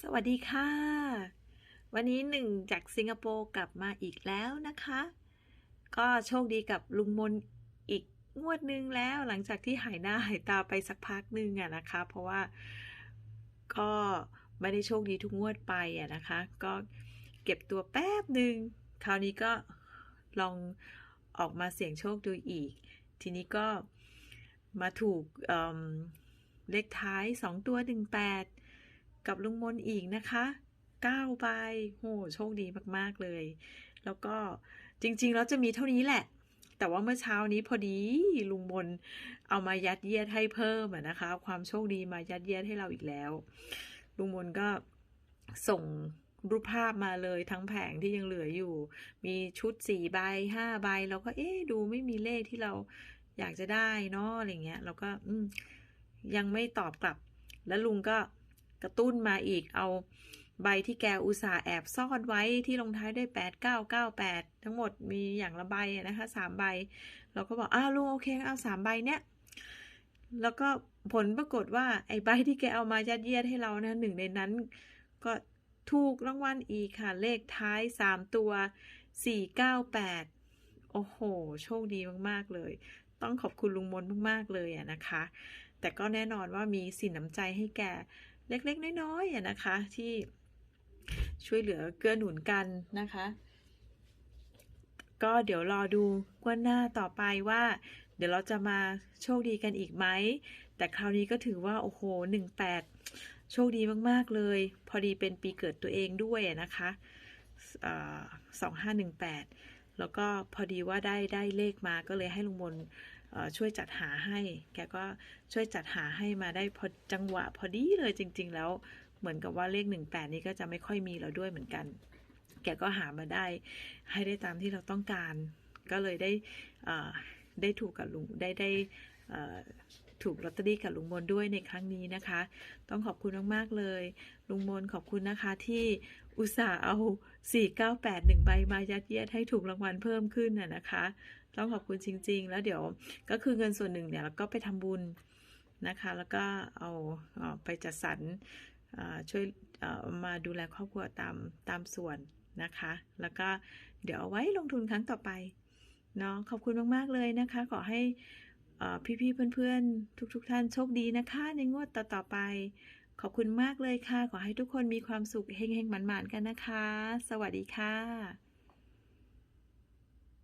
สวัสดีค่ะ วันนี้หนึ่งจากสิงคโปร์กลับมาอีกแล้วนะคะ ก็โชคดีกับลุงมนอีกงวดนึงแล้วหลังจากที่หายหน้าหายตาไปสักพักนึงอะนะคะ เพราะว่าก็ไม่ได้โชคดีทุกงวดไปอะนะคะ ก็เก็บตัวแป๊บหนึ่งคราวนี้ก็ลองออกมาเสี่ยงโชคดูอีก ทีนี้ก็มาถูกเเลขท้าย 2 ตัว 18 กับลุงมนอีกนะคะ9ใบโหโชคดีมากๆเลย แล้วก็จริงๆแล้วจะมีเท่านี้แหละ แต่ว่าเมื่อเช้านี้พอดีลุงมนเอามายัดเยียดให้เพิ่มนะคะ ความโชคดีมายัดเยียดให้เราอีกแล้ว ลุงมนก็ส่งรูปภาพมาเลยทั้งแผงที่ยังเหลืออยู่ มีชุดสี่ใบห้าใบเราก็เอ๊ดูไม่มีเลขที่เราอยากจะได้เนาะอะไรเงี้ยเราก็ยังไม่ตอบกลับ แล้วลุงก็ กระตุ้นมาอีกเอาใบที่แกอุตส่าห์แอบซ่อนไว้ที่ลงท้ายด้วยแปดเก้าเก้าแปดทั้งหมดมีอย่างละใบนะคะสามใบ เราก็บอกอ้าวลุงโอเคเอาสามใบเนี้ยแล้วก็ผลปรากฏว่าไอ้ใบที่แกเอามายัดเยียดให้เรานะหนึ่งในนั้น ก็ถูกรางวัลอีกค่ะ เลขท้ายสามตัวสี่เก้าแปดโอ้โห โชคดีมาก ๆ เลย ต้องขอบคุณลุงมนมาก ๆ เลยอะนะคะ แต่ก็แน่นอนว่ามีสินน้ำใจให้แก เล็กๆ น้อยๆนะคะ ที่ช่วยเหลือเกื้อหนุนกันนะคะ ก็เดี๋ยวรอดูกว่าหน้าต่อไปว่า เดี๋ยวเราจะมาโชคดีกันอีกไหม แต่คราวนี้ก็ถือว่า โอ้โหหนึ่งแปดโชคดีมากๆเลย พอดีเป็นปีเกิดตัวเองด้วยนะคะสองห้าหนึ่งแปดแล้วก็พอดีว่าได้ได้เลขมาก็เลยให้ลุงมน ช่วยจัดหาให้ แกก็ช่วยจัดหาให้มาได้พอจังหวะพอดีเลยจริง ๆ แล้วเหมือนกับว่าเลขหนึ่งแปดนี้ก็จะไม่ค่อยมีเราด้วยเหมือนกัน แกก็หามาได้ให้ได้ตามที่เราต้องการ ก็เลยได้อ่อ ได้ถูกกับลุงได้ได้ถูกลอตเตอรี่กับลุงมนด้วยในครั้งนี้นะคะ ต้องขอบคุณมาก ๆ เลย ลุงมนขอบคุณนะคะที่อุตส่าห์เอา 498 1ใบมายัดเยียดให้ถูกรางวัลเพิ่มขึ้นน่ะนะคะ ต้องขอบคุณจริง ๆ แล้วเดี๋ยวก็คือเงินส่วนหนึ่งเนี่ยเราก็ไปทำบุญนะคะ แล้วก็เอาเอาไปจัดสรรช่วยมาดูแลครอบครัวตามตามส่วนนะคะ แล้วก็เดี๋ยวเอาไว้ลงทุนครั้งต่อไป เนาะขอบคุณมาก ๆ เลยนะคะ ขอให้พี่ ๆ เพื่อน ๆ ทุกๆท่านโชคดีนะคะ ในงวดต่อ ๆ ไป ขอบคุณมากเลยค่ะ ขอให้ทุกคนมีความสุขเฮงๆหมันๆกันนะคะ สวัสดีค่ะ